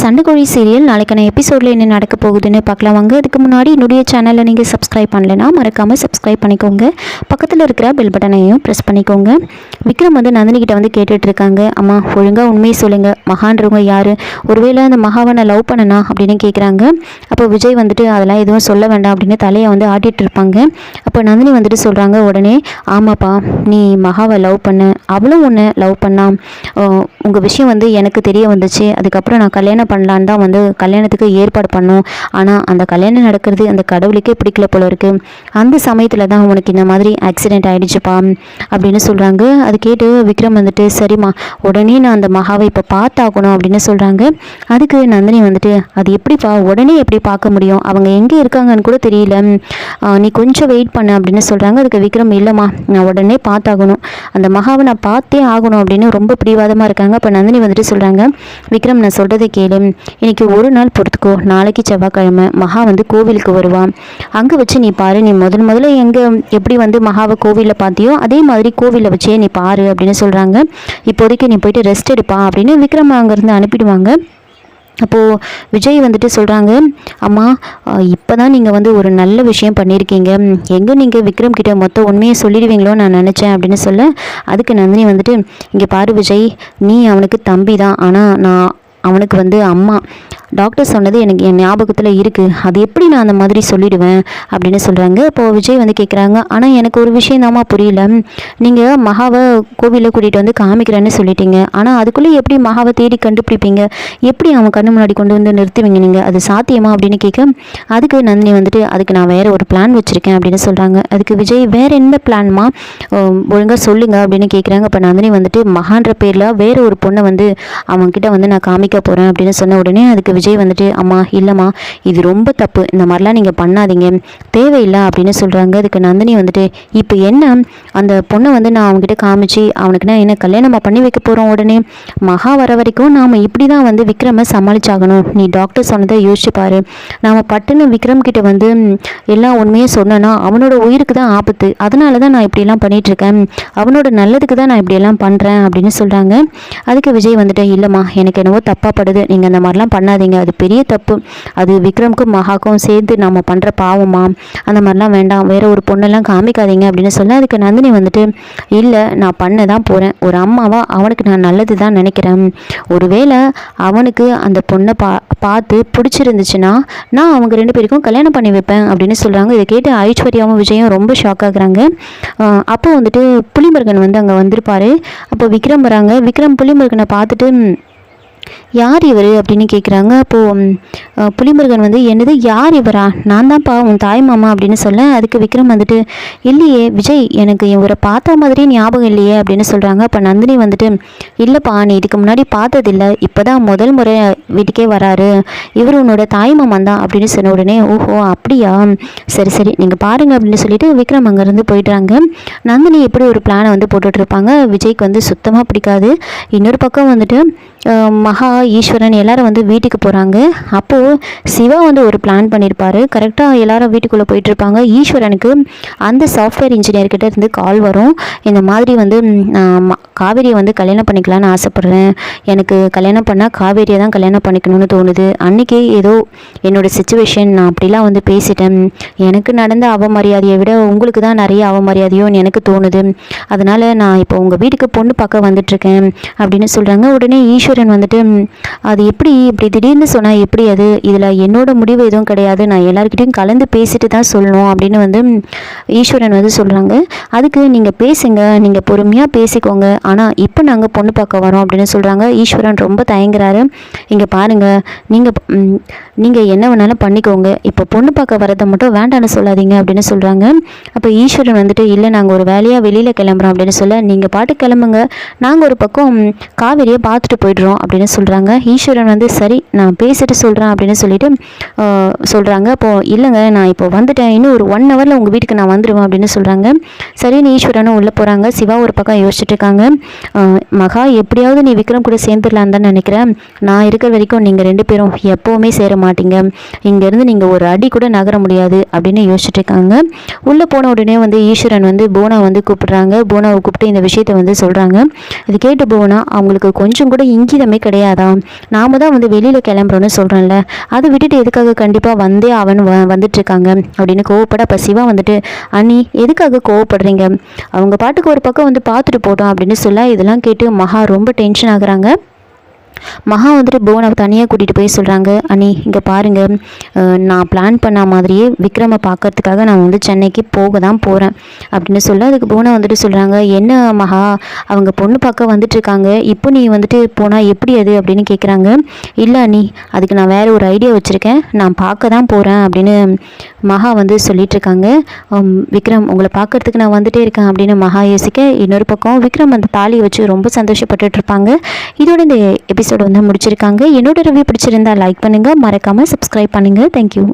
சண்டைக்கோழி serial. நாளைக்கான எபிசோடில் என்ன நடக்க போகுதுன்னு பார்க்கலாம். வாங்க அதுக்கு முன்னாடி என்னுடைய சேனலை நீங்கள் சப்ஸ்கிரைப் பண்ணலைன்னா மறக்காமல் சப்ஸ்கிரைப் பண்ணிக்கோங்க. பக்கத்தில் இருக்கிற பெல் பட்டனையும் ப்ரெஸ் பண்ணிக்கோங்க. விக்ரம் வந்து நந்தினிக்கிட்ட வந்து கேட்டுட்ருக்காங்க அம்மா ஒழுங்காக உண்மையை சொல்லுங்கள் மகான்றவங்க யார்? ஒருவேளை அந்த மகாவனை லவ் பண்ணனா அப்படின்னு கேட்குறாங்க அப்போ விஜய் வந்துட்டு அதெல்லாம் எதுவும் சொல்ல வேண்டாம் அப்படின்னு தலையை வந்து ஆட்டிகிட்டு இருப்பாங்க. அப்போ நந்தினி வந்துட்டு சொல்கிறாங்க உடனே ஆமாப்பா நீ மகாவை லவ் பண்ண. அவளும் உன்னை லவ் பண்ணா. உங்கள் விஷயம் வந்து எனக்கு தெரிய வந்துச்சு. அதுக்கப்புறம் நான் கல்யாணம் பண்ணலான்னு தான் வந்து கல்யாணத்துக்கு ஏற்பாடு பண்ணோம். ஆனால் அந்த கல்யாணம் நடக்கிறது அந்த கடவுளுக்கே பிடிக்கல போல இருக்கு. அந்த சமயத்தில் தான் உனக்கு இந்த மாதிரி ஆக்சிடென்ட் ஆகிடுச்சுப்பா அப்படின்னு சொல்கிறாங்க அது கேட்டு விக்ரம் வந்துட்டு சரிம்மா உடனே நான் அந்த மகாவை இப்போ பார்த்தாகணும் அப்படின்னு சொல்கிறாங்க அதுக்கு நந்தினி வந்துட்டு அது எப்படிப்பா உடனே எப்படி பார்க்க முடியும்? அவங்க எங்கே இருக்காங்கன்னு கூட தெரியல. நீ கொஞ்சம் வெயிட் பண்ண அப்படின்னு சொல்கிறாங்க அதுக்கு விக்ரம் இல்லைம்மா நான் உடனே பார்த்தாகணும். அந்த மகாவை நான் பார்த்தே ஆகணும் அப்படின்னு ரொம்ப பிடிவாதமாக இருக்காங்க. அப்போ நந்தினி வந்துட்டு சொல்கிறாங்க விக்ரம் நான் சொல்கிறத கேளு. இன்னைக்கு ஒரு நாள் பொறுத்துக்கோ. நாளைக்கு செவ்வாய்க்கிழமை மகா வந்து கோவிலுக்கு வருவான். அங்கே வச்சு நீ பாரு. நீ முதல் முதல்ல எங்கே எப்படி வந்து மகாவை கோவிலில் பார்த்தியோ அதே மாதிரி கோவிலில் வச்சே நீ பாரு அப்படின்னு சொல்கிறாங்க இப்போதைக்கு நீ போயிட்டு ரெஸ்ட் எடுப்பா அப்படின்னு விக்ரம் அங்கேருந்து அனுப்பிடுவாங்க. அப்போது விஜய் வந்துட்டு சொல்கிறாங்க அம்மா இப்போ தான் நீங்கள் வந்து ஒரு நல்ல விஷயம் பண்ணியிருக்கீங்க. எங்கே நீங்கள் விக்ரம் கிட்டே மொத்த உண்மையை சொல்லிடுவீங்களோ நான் நினச்சேன் அப்படின்னு சொல்ல அதுக்கு நந்தினி வந்துட்டு இங்கே பாரு விஜய் நீ அவனுக்கு தம்பி தான் ஆனால் நான் அவனுக்கு வந்து அம்மா டாக்டர் சொன்னது எனக்கு என் ஞாபகத்தில் இருக்குது அது எப்படி நான் அந்த மாதிரி சொல்லிடுவேன் அப்படின்னு சொல்கிறாங்க இப்போது விஜய் வந்து கேட்குறாங்க ஆனால் எனக்கு ஒரு விஷயம் தாம்மா புரியல. நீங்கள் மகாவை கோவிலில் கூட்டிகிட்டு வந்து காமிக்கிறேன்னு சொல்லிட்டீங்க. ஆனால் அதுக்குள்ளே எப்படி மகாவை தேடி கண்டுபிடிப்பீங்க? எப்படி அவன் கண்ணு முன்னாடி கொண்டு வந்து நிறுத்துவீங்க நீங்கள் அது சாத்தியமா? அப்படின்னு கேட்க அதுக்கு நந்தினி வந்துட்டு அதுக்கு நான் வேறு ஒரு பிளான் வச்சுருக்கேன் அப்படின்னு சொல்கிறாங்க அதுக்கு விஜய் வேறு என்ன பிளான்மா ஒழுங்காக சொல்லுங்க அப்படின்னு கேட்குறாங்க அப்போ நந்தினி வந்துட்டு மகான்ற பேரில் வேறு ஒரு பொண்ணை வந்து அவன்கிட்ட வந்து நான் காமிக்க போகிறேன் அப்படின்னு சொன்ன உடனே அதுக்கு விஜய் வந்துட்டு அம்மா இல்லைம்மா இது ரொம்ப தப்பு. இந்த மாதிரிலாம் நீங்கள் பண்ணாதீங்க. தேவையில்லை அப்படின்னு சொல்கிறாங்க அதுக்கு நந்தினி வந்துட்டு இப்போ என்ன? அந்த பொண்ணை வந்து நான் அவங்ககிட்ட காமிச்சு அவனுக்கு நான் என்ன கல்யாணமா பண்ணி வைக்க போகிறோம் உடனே? மகா வர வரைக்கும் நாம் இப்படி தான் வந்து விக்ரமை சமாளிச்சாகணும். நீ டாக்டர் சொன்னதை யோசிச்சு பாரு. நாம் பட்டுன்னு விக்ரம் கிட்ட வந்து எல்லா உண்மையும் சொன்னேன்னா அவனோட உயிருக்கு தான் ஆபத்து. அதனால தான் நான் இப்படியெல்லாம் பண்ணிகிட்ருக்கேன் அவனோட நல்லதுக்கு தான் நான் இப்படியெல்லாம் பண்ணுறேன் அப்படின்னு சொல்கிறாங்க அதுக்கு விஜய் வந்துட்டு இல்லைம்மா எனக்கு என்னவோ தப்பாக படுது. நீங்கள் அந்த மாதிரிலாம் பண்ணாதீங்க. அது பெரிய தப்பு. அது விக்ரம்க்கும் மகாக்கும் சேர்ந்து நம்ம பண்ணுற பாவமா? அந்த மாதிரிலாம் வேண்டாம். வேற ஒரு பொண்ணெல்லாம் காமிக்காதீங்க அப்படின்னு சொல்ல அதுக்கு நந்தினி வந்துட்டு இல்லை நான் பண்ண தான் போகிறேன் ஒரு அம்மாவா? அவனுக்கு நான் நல்லது தான் நினைக்கிறேன். ஒருவேளை அவனுக்கு அந்த பொண்ணை பா பார்த்து பிடிச்சிருந்துச்சுன்னா நான் அவங்க ரெண்டு பேருக்கும் கல்யாணம் பண்ணி வைப்பேன் அப்படின்னு சொல்கிறாங்க இதை கேட்டு ஐஸ்வர்யாவும் விஜயும் ரொம்ப ஷாக் ஆகுறாங்க. அப்போ வந்துட்டு புலிமுருகன் வந்து அங்கே வந்திருப்பாரு. அப்போ விக்ரம் வராங்க. விக்ரம் புலிமுருகனை பார்த்துட்டு யார் இவர் அப்படின்னு கேட்குறாங்க அப்போது புலிமுருகன் வந்து என்னது யார் இவரா? நான் தான்ப்பா உன் தாய் மாமா அப்படின்னு சொல்ல அதுக்கு விக்ரம் வந்துட்டு இல்லையே விஜய் எனக்கு இவரை பார்த்த மாதிரியே ஞாபகம் இல்லையே அப்படின்னு சொல்கிறாங்க அப்போ நந்தினி வந்துட்டு இல்லைப்பா நீ இதுக்கு முன்னாடி பார்த்ததில்ல இப்போ தான் முதல் முறை வீட்டுக்கே வராரு. இவர் உன்னோட தாய் மாமன் தான் அப்படின்னு சொன்ன உடனே ஓஹோ அப்படியா? சரி சரி நீங்கள் பாருங்கள் அப்படின்னு சொல்லிட்டு விக்ரம் அங்கேருந்து போயிடுறாங்க. நந்தினி எப்படி ஒரு பிளானை வந்து போட்டுட்ருப்பாங்க விஜய்க்கு வந்து சுத்தமாக பிடிக்காது. இன்னொரு பக்கம் வந்துட்டு மகா ஈஸ்வரன் எல்லாரும் வந்து வீட்டுக்கு போகிறாங்க அப்போது சிவா வந்து ஒரு பிளான் பண்ணியிருப்பார் கரெக்டாக எல்லாரும் வீட்டுக்குள்ளே போயிட்டு இருப்பாங்க ஈஸ்வரனுக்கு அந்த சாஃப்ட்வேர் இன்ஜினியர்கிட்ட இருந்து கால் வரும். இந்த மாதிரி வந்து நான் ம- காவேரியை வந்து கல்யாணம் பண்ணிக்கலாம்னு ஆசைப்பட்றேன். எனக்கு கல்யாணம் பண்ணால் காவேரியை தான் கல்யாணம் பண்ணிக்கணும்னு தோணுது. அன்றைக்கி ஏதோ என்னோட சுச்சுவேஷன் நான் அப்படிலாம் வந்து பேசிட்டேன். எனக்கு நடந்த அவமரியாதையை விட உங்களுக்கு தான் நிறைய அவமரியாதையோன்னு எனக்கு தோணுது. அதனால் நான் இப்போ உங்கள் வீட்டுக்கு பொண்ணு பார்க்க வந்துட்டுருக்கேன் அப்படின்னு சொல்கிறாங்க உடனே ஈஸ்வரன் வந்துட்டு அது எப்படி? இப்படி திடீர்னு சொன்னால் எப்படி அது? இதில் என்னோட முடிவு எதுவும் கிடையாது. நான் எல்லாருக்கிட்டையும் கலந்து பேசிட்டு தான் சொல்லணும் அப்படின்னு வந்து ஈஸ்வரன் வந்து சொல்கிறாங்க அதுக்கு நீங்கள் பேசுங்க நீங்கள் பொறுமையாக பேசிக்கோங்க. ஆனால் இப்போ நாங்கள் பொண்ணு பார்க்க வரோம் அப்படின்னு சொல்கிறாங்க ஈஸ்வரன் ரொம்ப தயங்குறாரு. இங்கே பாருங்கள் நீங்கள் நீங்கள் என்ன வேணாலும் பண்ணிக்கோங்க. இப்போ பொண்ணு பார்க்க வரதை மட்டும் வேண்டாம்னு சொல்லாதீங்க அப்படின்னு சொல்கிறாங்க அப்போ ஈஸ்வரன் வந்துட்டு இல்லை நாங்கள் ஒரு வேலையாக வெளியில் கிளம்புறோம் அப்படின்னு சொல்ல நீங்கள் பாட்டு கிளம்புங்க. நாங்கள் ஒரு பக்கம் காவிரியை காவேரியை பார்த்துட்டு போயிடுறோம் அப்படின்னு சொல்கிறாங்க ஈஸ்வரன் வந்து சரி நான் பேசிட்டு சொல்கிறேன் அப்படின்னு சொல்லிட்டு சொல்கிறாங்க அப்போது இல்லைங்க நான் இப்போ வந்துட்டேன். இன்னும் ஒரு ஒன் ஹவரில் உங்கள் வீட்டுக்கு நான் வந்துடுவேன் அப்படின்னு சொல்கிறாங்க சரின்னு ஈஸ்வரனும் உள்ளே போகிறாங்க சிவா ஒரு பக்கம் யோசிச்சுட்டு இருக்காங்க. மகா எப்படியாவது நீ விக்ரம் கூட சேர்ந்துடலான்னு தான் நினைக்கிறேன். நான் இருக்கிற வரைக்கும் நீங்கள் ரெண்டு பேரும் எப்போவுமே சேரமா மாட்டீங்க. இங்கேருந்து நீங்கள் ஒரு அடி கூட நகர முடியாது அப்படின்னு யோசிச்சுட்டு இருக்காங்க உள்ளே போன உடனே வந்து ஈஸ்வரன் வந்து போனா வந்து கூப்பிட்றாங்க. போனாவை கூப்பிட்டு இந்த விஷயத்தை வந்து சொல்கிறாங்க இது கேட்டு போனா அவங்களுக்கு கொஞ்சம் கூட இங்கிதமே கிடையாதா? நாம தான் வந்து வெளியில் கிளம்புறோன்னு சொல்கிறேன்ல அதை விட்டுட்டு எதுக்காக கண்டிப்பாக வந்தே அவன் வ வந்துட்டுருக்காங்க அப்படின்னு கோவப்பட அப்போ சிவா வந்துட்டு அண்ணி எதுக்காக கோவப்படுறீங்க? அவங்க பாட்டுக்கு ஒரு பக்கம் வந்து பார்த்துட்டு போட்டோம் அப்படின்னு சொல்ல இதெல்லாம் கேட்டு மகா ரொம்ப டென்ஷன் ஆகுறாங்க. மகா வந்துட்டு புவனை தனியாக கூட்டிகிட்டு போய் சொல்கிறாங்க அண்ணி இங்கே பாருங்கள் நான் பிளான் பண்ண மாதிரியே விக்ரமை பார்க்கறதுக்காக நான் வந்து சென்னைக்கு போக தான் போகிறேன் அப்படின்னு சொல்ல அதுக்கு புவனை வந்துட்டு சொல்கிறாங்க என்ன மகா அவங்க பொண்ணு பார்க்க வந்துட்டுருக்காங்க இப்போ நீ வந்துட்டு போனால் எப்படி அது? அப்படின்னு கேட்குறாங்க இல்லை அண்ணி அதுக்கு நான் வேறு ஒரு ஐடியா வச்சுருக்கேன். நான் பார்க்க தான் போகிறேன் அப்படின்னு மகா வந்து சொல்லிகிட்ருக்காங்க விக்ரம் உங்களை பார்க்கறதுக்கு நான் வந்துட்டே இருக்கேன் அப்படின்னு மகா யோசிக்க இன்னொரு பக்கம் விக்ரம் அந்த தாலியை வச்சு ரொம்ப சந்தோஷப்பட்டுட்டு இருப்பாங்க. இதோட இந்த எபிசோட் எபிசோடு வந்து முடிச்சிருக்காங்க. என்னோட ரிவ்யூ பிடிச்சிருந்தா லைக் பண்ணுங்கள் மறக்காமல் சப்ஸ்கிரைப் பண்ணுங்கள் தேங்க்யூ